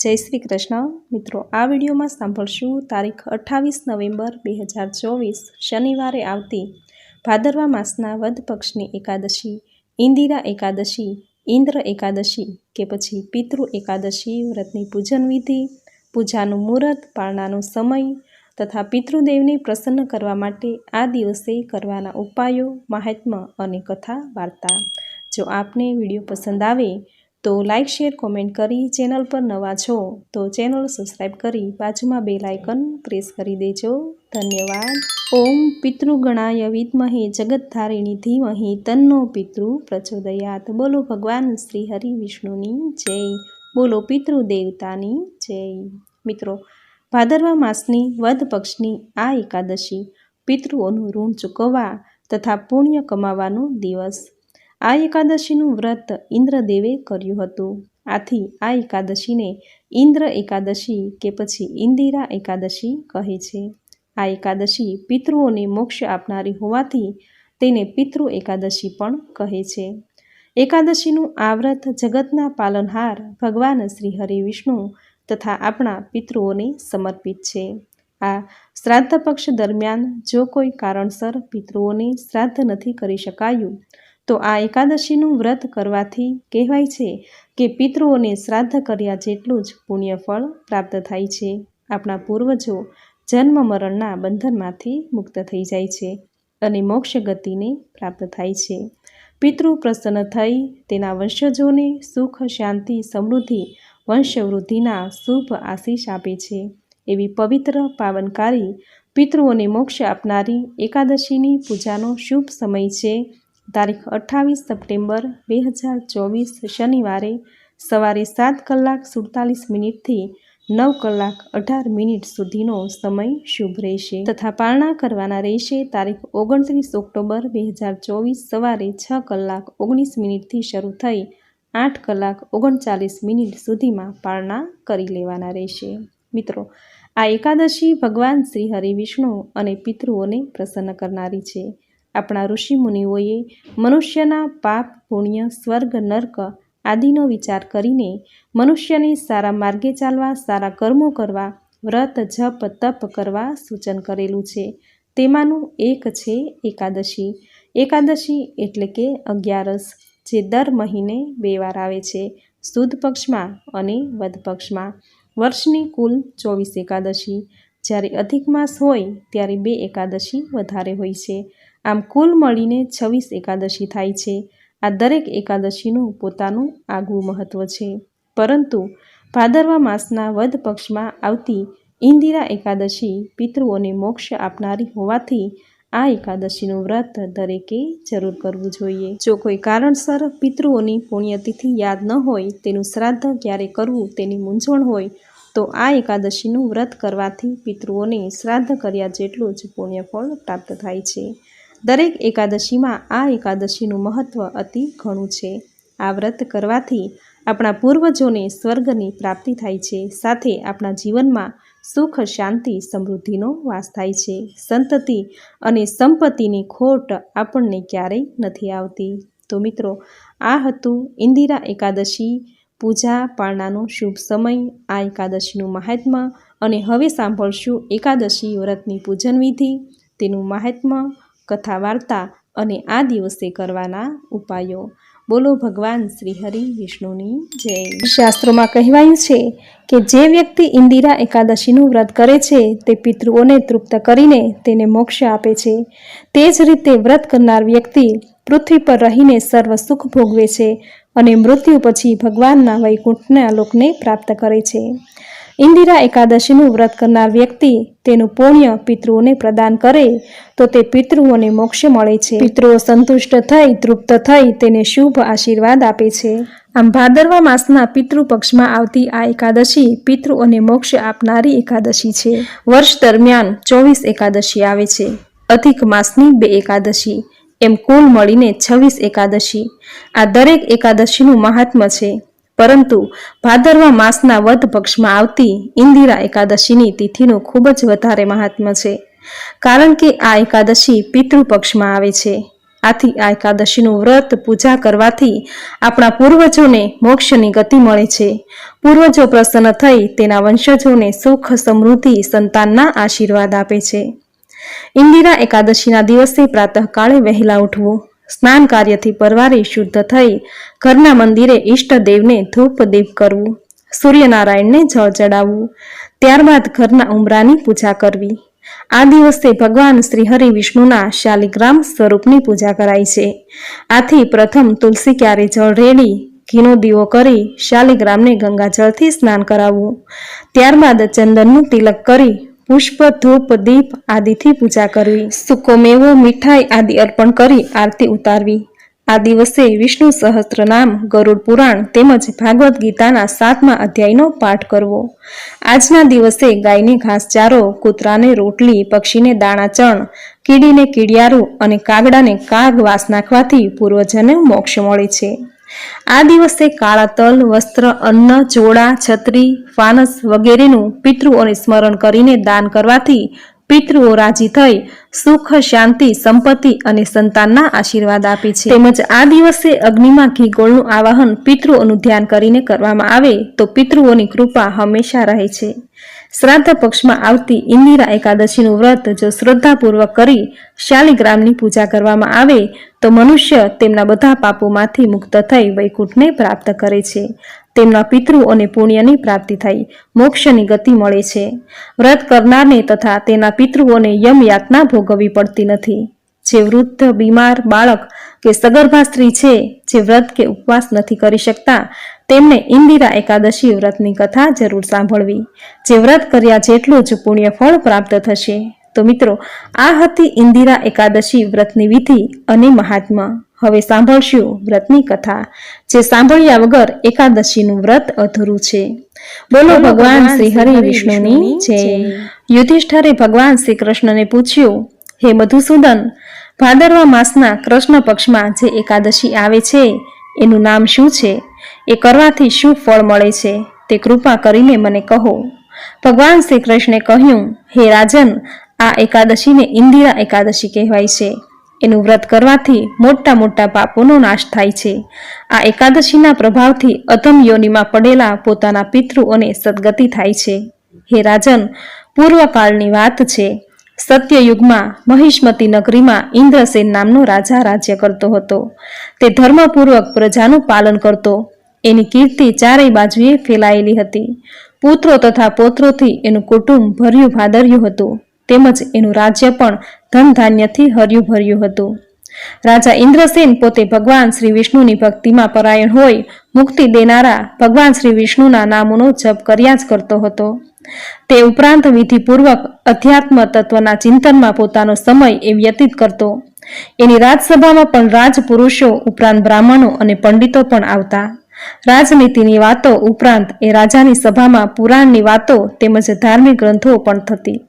જય શ્રી કૃષ્ણ. મિત્રો, આ વિડીયોમાં સાંભળશું તારીખ અઠ્ઠાવીસ નવેમ્બર બે હજાર ચોવીસ, શનિવારે આવતી ભાદરવા માસના વધ પક્ષની એકાદશી, ઇન્દિરા એકાદશી, ઇન્દ્ર એકાદશી કે પછી પિતૃ એકાદશી, વ્રતની પૂજન વિધિ, પૂજાનું મુહૂર્ત પાળનાનો સમય તથા પિતૃદેવને પ્રસન્ન કરવા માટે આ દિવસે કરવાના ઉપાયો, મહાત્મ્ય અને કથા, વાર્તા. જો આપને વીડિયો પસંદ આવે તો લાઇક શેર કોમેન્ટ કરી ચેનલ પર નવા છો તો ચેનલ સબસ્ક્રાઈબ કરી બાજુમાં બે લાઇકન પ્રેસ કરી દેજો. ધન્યવાદ. ઓમ પિતૃગણાય વિદ્મહે જગતધારિણી ધીમહી તન્નો પિતૃ પ્રચોદયાત. બોલો ભગવાન શ્રી હરિ વિષ્ણુની જય. બોલો પિતૃ દેવતાની જય. મિત્રો, ભાદરવા માસની વધ પક્ષની આ એકાદશી પિતૃઓનું ઋણ ચૂકવવા તથા પુણ્ય કમાવાનો દિવસ આ એકાદશીનું વ્રત ઇન્દ્રદેવે કર્યું હતું. આથી આ એકાદશીને ઇન્દ્ર એકાદશી કે પછી ઇન્દિરા એકાદશી કહે છે. આ એકાદશી પિતૃઓને મોક્ષ આપનારી હોવાથી તેને પિતૃ એકાદશી પણ કહે છે. એકાદશીનું આ વ્રત જગતના પાલનહાર ભગવાન શ્રી હરિ વિષ્ણુ તથા આપણા પિતૃઓને સમર્પિત છે. આ શ્રાદ્ધ પક્ષ દરમિયાન જો કોઈ કારણસર પિતૃઓને શ્રાદ્ધ નથી કરી શકાયું તો આ એકાદશીનું વ્રત કરવાથી કહેવાય છે કે પિતૃઓને શ્રાદ્ધ કર્યા જેટલું જ પુણ્યફળ પ્રાપ્ત થાય છે. આપણા પૂર્વજો જન્મ મરણના બંધનમાંથી મુક્ત થઈ જાય છે અને મોક્ષ ગતિને પ્રાપ્ત થાય છે. પિતૃ પ્રસન્ન થઈ તેના વંશજોને સુખ, શાંતિ, સમૃદ્ધિ, વંશવૃદ્ધિના શુભ આશીષ આપે છે. એવી પવિત્ર, પાવનકારી પિતૃઓને મોક્ષ આપનારી એકાદશીની પૂજાનો શુભ સમય છે તારીખ અઠ્ઠાવીસ સપ્ટેમ્બર બે હજાર ચોવીસ શનિવારે સવારે સાત કલાક સુડતાલીસ મિનિટથી નવ કલાક અઢાર મિનિટ સુધીનો સમય શુભ રહેશે. તથા પારણા કરવાના રહેશે તારીખ ઓગણત્રીસ ઓક્ટોબર બે હજાર ચોવીસ સવારે છ કલાક ઓગણીસ મિનિટથી શરૂ થઈ આઠ કલાક ઓગણચાલીસ મિનિટ સુધીમાં પારણા કરી લેવાના રહેશે. મિત્રો, આ એકાદશી ભગવાન શ્રી હરિ વિષ્ણુ અને પિતૃઓને પ્રસન્ન કરનારી છે. આપણા ઋષિમુનિઓએ મનુષ્યના પાપ, પુણ્ય, સ્વર્ગ, નર્ક આદિનો વિચાર કરીને મનુષ્યને સારા માર્ગે ચાલવા, સારા કર્મો કરવા, વ્રત, જપ, તપ કરવા સૂચન કરેલું છે. તેમાંનું એક છે એકાદશી. એકાદશી એટલે કે અગિયારસ, જે દર મહિને બે વાર આવે છે, સુદ પક્ષમાં અને વધ પક્ષમાં. વર્ષની કુલ ચોવીસ એકાદશી. જ્યારે અધિક માસ હોય ત્યારે બે એકાદશી વધારે હોય છે. આમ કુલ મળીને છવ્વીસ એકાદશી થાય છે. આ દરેક એકાદશીનું પોતાનું આગવું મહત્ત્વ છે. પરંતુ ભાદરવા માસના વધ પક્ષમાં આવતી ઇન્દિરા એકાદશી પિતૃઓને મોક્ષ આપનારી હોવાથી આ એકાદશીનું વ્રત દરેકે જરૂર કરવું જોઈએ. જો કોઈ કારણસર પિતૃઓની પુણ્યતિથિ યાદ ન હોય, તેનું શ્રાદ્ધ ક્યારે કરવું તેની મૂંઝવણ હોય તો આ એકાદશીનું વ્રત કરવાથી પિતૃઓને શ્રાદ્ધ કર્યા જેટલું જ પુણ્યફળ પ્રાપ્ત થાય છે. દરેક એકાદશીમાં આ એકાદશીનું મહત્ત્વ અતિ ઘણું છે. આ વ્રત કરવાથી આપણા પૂર્વજોને સ્વર્ગની પ્રાપ્તિ થાય છે. સાથે આપણા જીવનમાં સુખ, શાંતિ, સમૃદ્ધિનો વાસ થાય છે. સંતતિ અને સંપત્તિની ખોટ આપણને ક્યારેય નથી આવતી. તો મિત્રો, આ હતું ઇન્દિરા એકાદશી પૂજા પાળનાનો શુભ સમય, આ એકાદશીનું મહાત્મ્ય અને હવે સાંભળશું એકાદશી વ્રતની પૂજન વિધિ તેનું મહાત્મ્ય કથા વાર્તા અને આ દિવસે કરવાના ઉપાયો. બોલો ભગવાન શ્રી હરિ વિષ્ણુની જય. શાસ્ત્રોમાં કહેવાયું છે કે જે વ્યક્તિ ઇન્દિરા એકાદશીનું વ્રત કરે છે, તે પિતૃઓને તૃપ્ત કરીને તેને મોક્ષ આપે છે. તે જ રીતે વ્રત કરનાર વ્યક્તિ પૃથ્વી પર રહીને સર્વ સુખ ભોગવે છે. અને મૃત્યુ પછી ભગવાનના વૈકુંઠના લોકને પ્રાપ્ત કરે છે. ઇન્દિરા એકાદશીનું વ્રત કરનાર વ્યક્તિ તેનું પુણ્ય પિતૃઓને પ્રદાન કરે તો તે પિતૃઓને મોક્ષ મળે છે. પિતૃઓ સંતુષ્ટ થઈ તૃપ્ત થઈ તેને શુભ આશીર્વાદ આપે છે. આમ ભાદરવા માસના પિતૃ પક્ષમાં આવતી આ એકાદશી પિતૃઓને મોક્ષ આપનારી એકાદશી છે. વર્ષ દરમિયાન ચોવીસ એકાદશી આવે છે. અધિક માસની બે એકાદશી. એમ કુલ મળીને છવ્વીસ એકાદશી. આ દરેક એકાદશીનું મહાત્મ્ય છે. પરંતુ ભાદરવા માસના વધ પક્ષમાં આવતી ઇન્દિરા એકાદશીની તિથિનું ખૂબ જ વધારે મહાત્મ્ય છે. કારણ કે આ એકાદશી પિતૃ પક્ષમાં આવે છે. આથી આ એકાદશીનું વ્રત પૂજા કરવાથી આપણા પૂર્વજોને મોક્ષની ગતિ મળે છે. પૂર્વજો પ્રસન્ન થઈ તેના વંશજોને સુખ સમૃદ્ધિ સંતાનના આશીર્વાદ આપે છે. ઇન્દિરા એકાદશીના દિવસે પ્રાતઃકાળે વહેલા ઉઠવું. સ્નાન કાર્યથી પરવારી શુદ્ધ થઈ ઘરના મંદિરે ઈષ્ટદેવને ધૂપ કરવું. સૂર્યનારાયણને જળ ચડાવવું. ત્યારબાદ ઘરના ઉમરાની પૂજા કરવી. આ દિવસે ભગવાન શ્રી વિષ્ણુના શાલિગ્રામ સ્વરૂપની પૂજા કરાય છે. આથી પ્રથમ તુલસી ક્યારે જળ રેડી, ઘીનો દીવો કરી, શાલિગ્રામને ગંગાજળથી સ્નાન કરાવવું. ત્યારબાદ ચંદનનું તિલક કરી પુષ્પ, ધૂપ, દીપ આદિથી પૂજા કરવી. સૂકો મેવો મીઠાઈ આદિ અર્પણ કરી આરતી ઉતારવી. આ દિવસે વિષ્ણુ સહસ્ત્ર નામ ગરુડ પુરાણ તેમજ ભાગવત ગીતાના સાતમા અધ્યાયનો પાઠ કરવો. આજના દિવસે ગાયને ઘાસચારો, કૂતરાને રોટલી, પક્ષીને દાણા ચણ, કીડીને કીડિયારું અને કાગડાને કાગ વાસ નાખવાથી પૂર્વજને મોક્ષ મળે છે. આ દિવસે કાળા તલ વસ્ત્ર, અન્ન, ચોળા, છત્રી, ફાનસ વગેરેનું પિતૃઓને સ્મરણ કરીને દાન કરવાથી પિતૃઓ રાજી થઈ સુખ, શાંતિ, સંપત્તિ અને સંતાનના આશીર્વાદ આપે છે. તેમજ આ દિવસે અગ્નિમાં ઘી ગોળનું આવાહન પિતૃઓનું ધ્યાન કરીને કરવામાં આવે તો પિતૃઓની કૃપા હંમેશા રહે છે. શ્રાદ્ધ પક્ષમાં આવતી ઇન્દિરા એકાદશીનું વ્રત જો શ્રદ્ધાપૂર્વક કરી શાલિગ્રામની પૂજા કરવામાં આવે, તો મનુષ્ય તેમના બધા પાપોમાંથી મુક્ત થઈ વૈકુંઠને પ્રાપ્ત કરે છે. તેમના પિતૃઓને પુણ્યની પ્રાપ્તિ થઈ, મોક્ષની ગતિ મળે છે. વ્રત કરનારને તથા તેના પિતૃઓને યમ યાતના ભોગવવી પડતી નથી. જે વૃદ્ધ, બીમાર બાળક કે સગર્ભા સ્ત્રી છે, જે વ્રત કે ઉપવાસ નથી કરી શકતા તેમને ઇન્દિરા એકાદશી વ્રતની કથા જરૂર સાંભળવી. જે વ્રત કર્યા જેટલું જ પુણ્ય ફળ પ્રાપ્ત થશે. તો મિત્રો આ હતી ઇન્દિરા એકાદશી વ્રતની વિધિ અને મહાત્મા હવે સાંભળશું વ્રતની કથા જે સાંભળ્યા વગર એકાદશીનું વ્રત અધૂરું છે. બોલો ભગવાન શ્રી હરિ વિષ્ણુની જય. યુધિષ્ઠરે ભગવાન શ્રી કૃષ્ણને પૂછ્યું હે મધુસૂદન ભાદરવા માસના કૃષ્ણ પક્ષમાં જે એકાદશી આવે છે એનું નામ શું છે? એ કરવાથી શું ફળ મળે છે તે કૃપા કરીને મને કહો. ભગવાન શ્રી કૃષ્ણે કહ્યું, હે રાજન, આ એકાદશીને ઇન્દિરા એકાદશી કહેવાય છે. એનું વ્રત કરવાથી મોટા મોટા પાપોનો નાશ થાય છે. આ એકાદશીના પ્રભાવથી અધમ યોનિમાં પડેલા પોતાના પિતૃઓને સદગતિ થાય છે. હે રાજન, પૂર્વકાળની વાત છે. સત્યયુગમાં મહિષ્મતી નગરીમાં ઇન્દ્રસેન નામનો રાજા રાજ્ય કરતો હતો. તે ધર્મપૂર્વક પ્રજાનું પાલન કરતો. એની કીર્તિ ચારેય બાજુએ ફેલાયેલી હતી. પુત્રો તથા પોત્રોથી એનું કુટુંબ ભર્યું ભાદર્યું હતું. તેમજ એનું રાજ્ય પણ ધન ધાન્યથી હર્યું ભર્યું હતું. રાજા ઇન્દ્રસેન પોતે ભગવાન શ્રી વિષ્ણુની ભક્તિમાં પરાયણ હોય, મુક્તિ દેનારા ભગવાન શ્રી વિષ્ણુના નામોનો જપ કર્યા જ કરતો હતો. તે ઉપરાંત વિધિપૂર્વક અધ્યાત્મ તત્વના ચિંતનમાં પોતાનો સમય એ વ્યતીત કરતો. એની રાજસભામાં પણ રાજપુરુષો ઉપરાંત બ્રાહ્મણો અને પંડિતો પણ આવતા. રાજનીતિની વાતો ઉપરાંત એ રાજાની સભામાં પુરાણની વાતો તેમજ ધાર્મિક ગ્રંથો પણ થતી.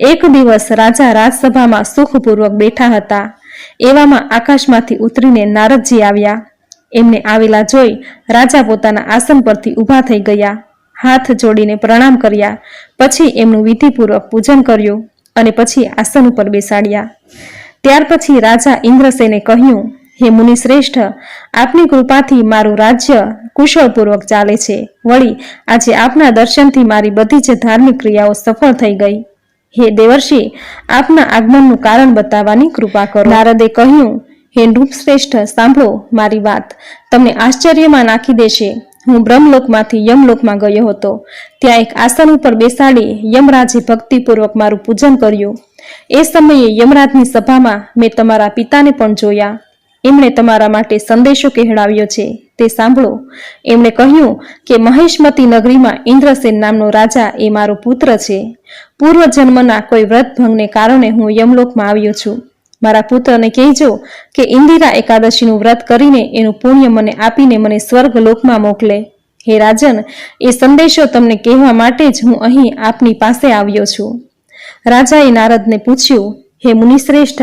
એક દિવસ રાજા રાજસભામાં સુખપૂર્વક બેઠા હતા. એવામાં આકાશમાંથી ઉતરીને નારદજી આવ્યા. એમને આવેલા જોઈ રાજા પોતાના આસન પરથી ઊભા થઈ ગયા. હાથ જોડીને પ્રણામ કર્યા. પછી એમનું વિધિપૂર્વક પૂજન કર્યું અને પછી આસન ઉપર બેસાડ્યા. ત્યાર પછી રાજા ઇન્દ્રસેને કહ્યું, હે મુનિ શ્રેષ્ઠ આપની કૃપાથી મારું રાજ્ય કુશળપૂર્વક ચાલે છે. વળી આજે આપના દર્શનથી મારી બધી જ ધાર્મિક ક્રિયાઓ સફળ થઈ ગઈ. હે દેવર્ષિ, આપના આગમનનું કારણ બતાવવાની કૃપા કરો. નારદે કહ્યું, હે નૃપશ્રેષ્ઠ, સાંભળો મારી વાત. તમને આશ્ચર્યમાં નાખી દેશે. હું બ્રહ્મલોકમાંથી યમલોકમાં ગયો હતો. ત્યાં એક આસન ઉપર બેસાડી યમરાજે ભક્તિપૂર્વક મારું પૂજન કર્યું. એ સમયે યમરાજની સભામાં મેં તમારા પિતાને પણ જોયા. એમણે તમારા માટે સંદેશો કહેડાવ્યો છે. તે સાંભળો. એમણે કહ્યું કે મહેશમતી નગરીમાં ઇન્દ્રસેન નામનો રાજા એ મારો પુત્ર છે. પૂર્વ કોઈ વ્રતભંગને કારણે હું યમલોકમાં આવ્યો છું. મારા પુત્રને કહેજો કે ઇન્દિરા એકાદશીનું વ્રત કરીને એનું પુણ્ય મને આપીને મને સ્વર્ગ લોકમાં મોકલે. હે રાજન, એ સંદેશો તમને કહેવા માટે જ હું અહીં આપની પાસે આવ્યો છું. રાજાએ નારદને પૂછ્યું હે મુનિશ્રેષ્ઠ,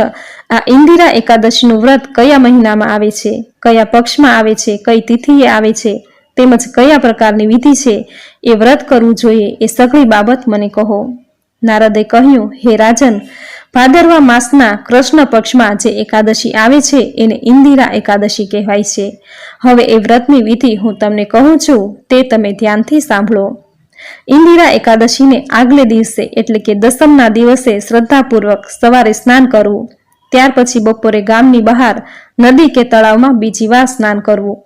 આ ઇન્દિરા એકાદશીનું વ્રત કયા મહિનામાં આવે છે? કયા પક્ષમાં આવે છે? કઈ તિથિએ આવે છે? તેમજ કયા પ્રકારની વિધિ છે? એ વ્રત કરવું જોઈએ એ સઘળી બાબત મને કહો. નારદે કહ્યું, હે રાજન, ભાદરવા માસના કૃષ્ણ પક્ષમાં જે એકાદશી આવે છે એને ઇન્દિરા એકાદશી કહેવાય છે. હવે એ વ્રતની વિધિ હું તમને કહું છું, તે તમે ધ્યાનથી સાંભળો. ઇન્દિરા એકાદશીને આગલે દિવસે, એટલે કે દસમના દિવસે શ્રદ્ધાપૂર્વક સવારે સ્નાન કરવું. ત્યાર પછી બપોરે ગામની બહાર, નદી કે તળાવમાં બીજી વાર સ્નાન કરવું.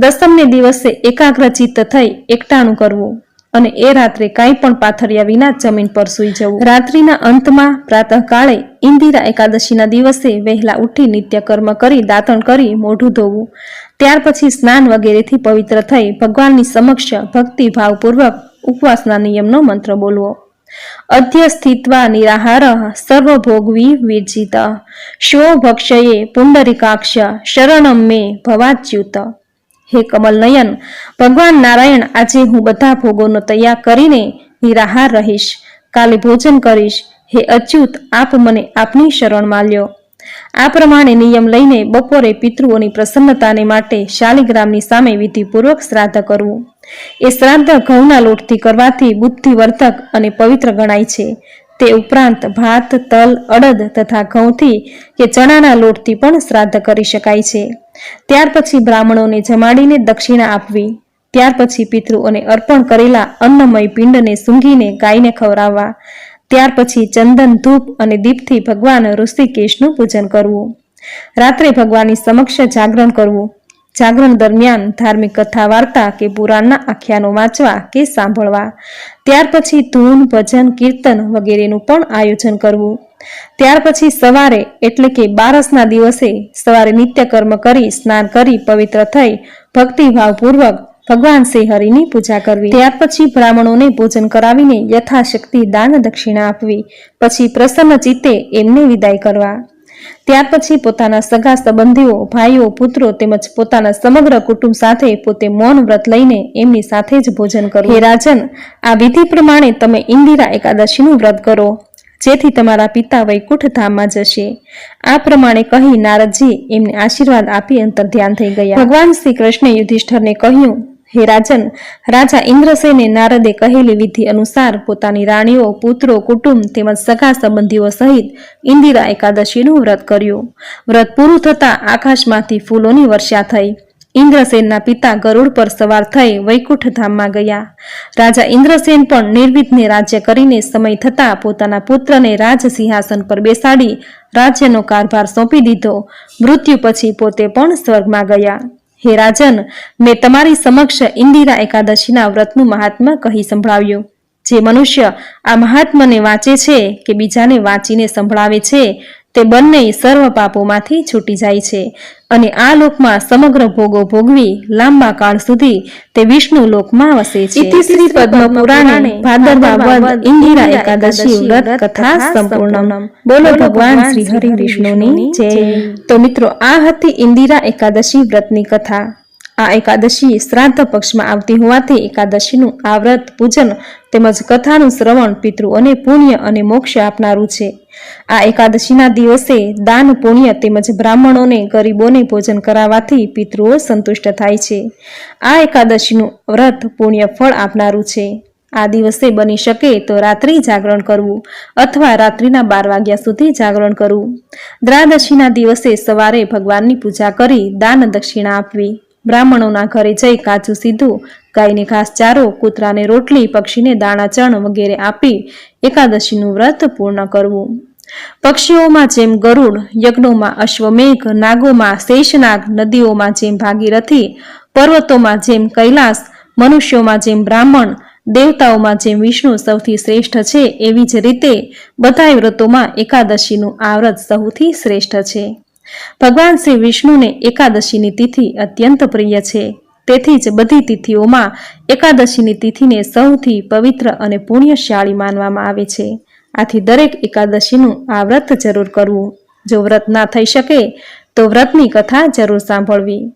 દસમને દિવસે એકાગ્રચિત્ત થઈ એકટાણું કરવું અને એ રાત્રે કાંઈ પણ પાથર્યા વિના જમીન પર સૂઈ જવું. રાત્રિના અંતમાં પ્રાતઃકાળે ઇન્દિરા એકાદશીના દિવસે વહેલા ઉઠી નિત્યકર્મ કરી દાંતણ કરી મોઢું ધોવું. ત્યાર પછી સ્નાન વગેરેથી પવિત્ર થઈ ભગવાનની સમક્ષ ભક્તિ ભાવપૂર્વક ઉપવાસના નિયમનો મંત્ર બોલવો. અધ્યસ્થિત્વા નિરાહાર સર્વભોગવી વિર્જિત. શો ભક્ષયે પુંડરીકાક્ષ શરણમ મે ભવાચ્યુત. હે કમલ નયન, ભગવાન નારાયણ, આજે હું બધા ભોગોનો તૈયાર કરીને નિરાહાર રહીશ. કાલે ભોજન કરીશ. હે અચ્યુત, આપ મને આપની શરણ માલ્યો. આ પ્રમાણે નિયમ લઈને બપોરે પિતૃઓની પ્રસન્નતાને માટે શાલિગ્રામની સામે વિધિપૂર્વક શ્રાદ્ધ કરવું. એ શ્રાદ્ધ ઘઉંના લોટથી કરવાથી બુદ્ધિવર્ધક અને પવિત્ર ગણાય છે. તે ઉપરાંત ભાત, તલ, અડદ તથા ઘઉંથી કે ચણાના લોટથી પણ શ્રાદ્ધ કરી શકાય છે. ત્યાર પછી બ્રાહ્મણોને જમાડીને દક્ષિણા આપવી. ત્યાર પછી પિતૃઓને અર્પણ કરેલા અન્નમય પિંડને સૂંઘીને ગાયને ખવડાવવા. ત્યાર પછી ચંદન, ધૂપ અને દીપથી ભગવાન ઋષિકેશનું પૂજન કરવું. રાત્રે ભગવાનની સમક્ષ જાગરણ કરવું. જાગરણ દરમિયાન ધાર્મિક કથા વાર્તા કે પુરાણના આખ્યાનો વાંચવા કે સાંભળવા. ત્યાર પછી ધૂન, ભજન, કીર્તન વગેરેનું પણ આયોજન કરવું. ત્યાર પછી સવારે, એટલે કે બારસના દિવસે, સવારે નિત્યકર્મ કરી, સ્નાન કરી, પવિત્ર થઈ, ભક્તિભાવપૂર્વક ભગવાન શ્રી હરિની પૂજા કરવી. ત્યાર પછી બ્રાહ્મણોને ભોજન કરાવીને યથાશક્તિ દાન દક્ષિણા આપવી. પછી પ્રસન્ન ચિત્તે એમને વિદાય કરવા. ત્યાર પછી પોતાના સગા સંબંધીઓ, ભાઈઓ, પુત્રો તેમજ પોતાના સમગ્ર કુટુંબ સાથે પોતે મૌન વ્રત લઈને એમની સાથે જ ભોજન કરવું. હે રાજન, આ વિધિ પ્રમાણે તમે ઇન્દિરા એકાદશીનું વ્રત કરો, જેથી તમારા પિતા વૈકુંઠ ધામમાં જશે. આ પ્રમાણે કહી નારદજી એમને આશીર્વાદ આપી અંતર ધ્યાન થઈ ગયા. ભગવાન શ્રી કૃષ્ણે યુધિષ્ઠરને કહ્યું હે રાજન, રાજા ઇન્દ્રસેને નારદે કહેલી વિધિ અનુસાર પોતાની રાણીઓ, પુત્રો, કુટુંબ તેમજ સગા સંબંધીઓ સહિત ઇન્દિરા એકાદશીનું વ્રત કર્યું. વ્રત પૂરું થતાં આકાશમાંથી ફૂલોની વર્ષા થઈ. ઇન્દ્રસેનના પિતા ગરુડ પર સવાર થઈ વૈકુંઠ ધામમાં ગયા. રાજા ઇન્દ્રસેન પણ નિર્વિઘ્ને રાજ્ય કરીને સમય થતાં પોતાના પુત્રને રાજ સિંહાસન પર બેસાડી રાજ્યનો કારભાર સોંપી દીધો. મૃત્યુ પછી પોતે પણ સ્વર્ગમાં ગયા. હે રાજન, મેં તમારી સમક્ષ ઇન્દિરા એકાદશીના વ્રતનું મહાત્મા કહી સંભળાવ્યું. જે મનુષ્ય આ મહાત્મને વાંચે છે કે બીજાને વાંચીને સંભળાવે છે તે બંને સર્વ પાપોમાંથી છૂટી જાય છે અને આ લોકમાં સમગ્ર ભોગો ભોગવી લાંબા કાળ સુધી તે વિષ્ણુ લોકમાં વસે છે. ઇતિ શ્રી પદ્મ પુરાણે ભાદરવા વદ ઇન્દિરા એકાદશી વ્રત કથા સંપૂર્ણ બોલો ભગવાન શ્રી હરિ વિષ્ણુની જય. તો મિત્રો આ હતી ઇન્દિરા એકાદશી વ્રતની કથા. આ એકાદશી શ્રાદ્ધ પક્ષમાં આવતી હોવાથી એકાદશીનું આ વ્રત પૂજન તેમજ કથાનું શ્રવણ પિતૃઓને પુણ્ય અને મોક્ષ આપનારું છે. આ એકાદશીના દિવસે દાન, પુણ્ય તેમજ બ્રાહ્મણોને ગરીબોને ભોજન કરાવવાથી પિતૃઓ સંતુષ્ટ થાય છે. આ એકાદશીનું વ્રત પુણ્ય ફળ આપનારું છે. આ દિવસે બની શકે તો રાત્રિ જાગરણ કરવું અથવા રાત્રિના બાર વાગ્યા સુધી જાગરણ કરવું. દ્રાદશીના દિવસે સવારે ભગવાનની પૂજા કરી દાન દક્ષિણા આપવી. બ્રાહ્મણોના ઘરે જઈ કાચું સીધું ગાયને ઘાસચારો કૂતરાને રોટલી, પક્ષીને દાણા, ચણ વગેરે આપી એકાદશીનું વ્રત પૂર્ણ કરવું. પક્ષીઓમાં જેમ ગરુડ, યજ્ઞોમાં અશ્વમેઘ, નાગોમાં શેષનાગ, નદીઓમાં જેમ ભાગીરથી, પર્વતોમાં જેમ કૈલાસ, મનુષ્યોમાં જેમ બ્રાહ્મણ, દેવતાઓમાં જેમ વિષ્ણુ સૌથી શ્રેષ્ઠ છે, એવી જ રીતે બધાય વ્રતોમાં એકાદશીનું આ વ્રત સૌથી શ્રેષ્ઠ છે. ભગવાન શ્રી વિષ્ણુને એકાદશીની તિથિ અત્યંત પ્રિય છે. તેથી જ બધી તિથિઓમાં એકાદશીની તિથિને સૌથી પવિત્ર અને પુણ્યશાળી માનવામાં આવે છે. આથી દરેક એકાદશીનું આ વ્રત જરૂર કરવું. જો વ્રત ના થઈ શકે, તો વ્રતની કથા જરૂર સાંભળવી.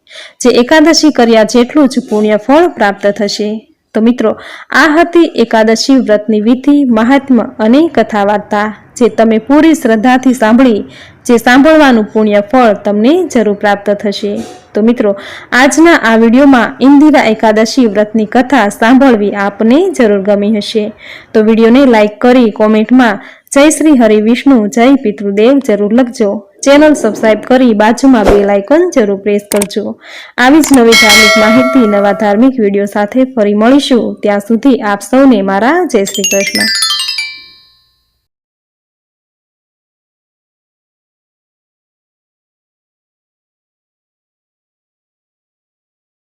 જે એકાદશી કર્યા જેટલું જ પુણ્ય ફળ પ્રાપ્ત થશે. તો મિત્રો, આ હતી એકાદશી વ્રતની વિધિ, મહાત્મ્ય અને કથા વાર્તા જે તમે પૂરી શ્રદ્ધાથી સાંભળી, જે સાંભળવાનું પુણ્ય ફળ તમને જરૂર પ્રાપ્ત થશે. તો મિત્રો, આજના આ વિડીયોમાં ઇન્દિરા એકાદશી વ્રતની કથા સાંભળવી આપને જરૂર ગમી હશે. તો વિડીયોને લાઇક કરી કોમેન્ટમાં જય શ્રી હરિ વિષ્ણુ, જય પિતૃદેવ જરૂર લખજો. ચેનલ સબસ્ક્રાઇબ કરી બાજુમાં બે લાઇકન જરૂર પ્રેસ કરજો. આવી જ નવી ધાર્મિક માહિતી, નવા ધાર્મિક વીડિયો સાથે ફરી મળીશું. ત્યાં સુધી આપ સૌને મારા જય શ્રી કૃષ્ણ.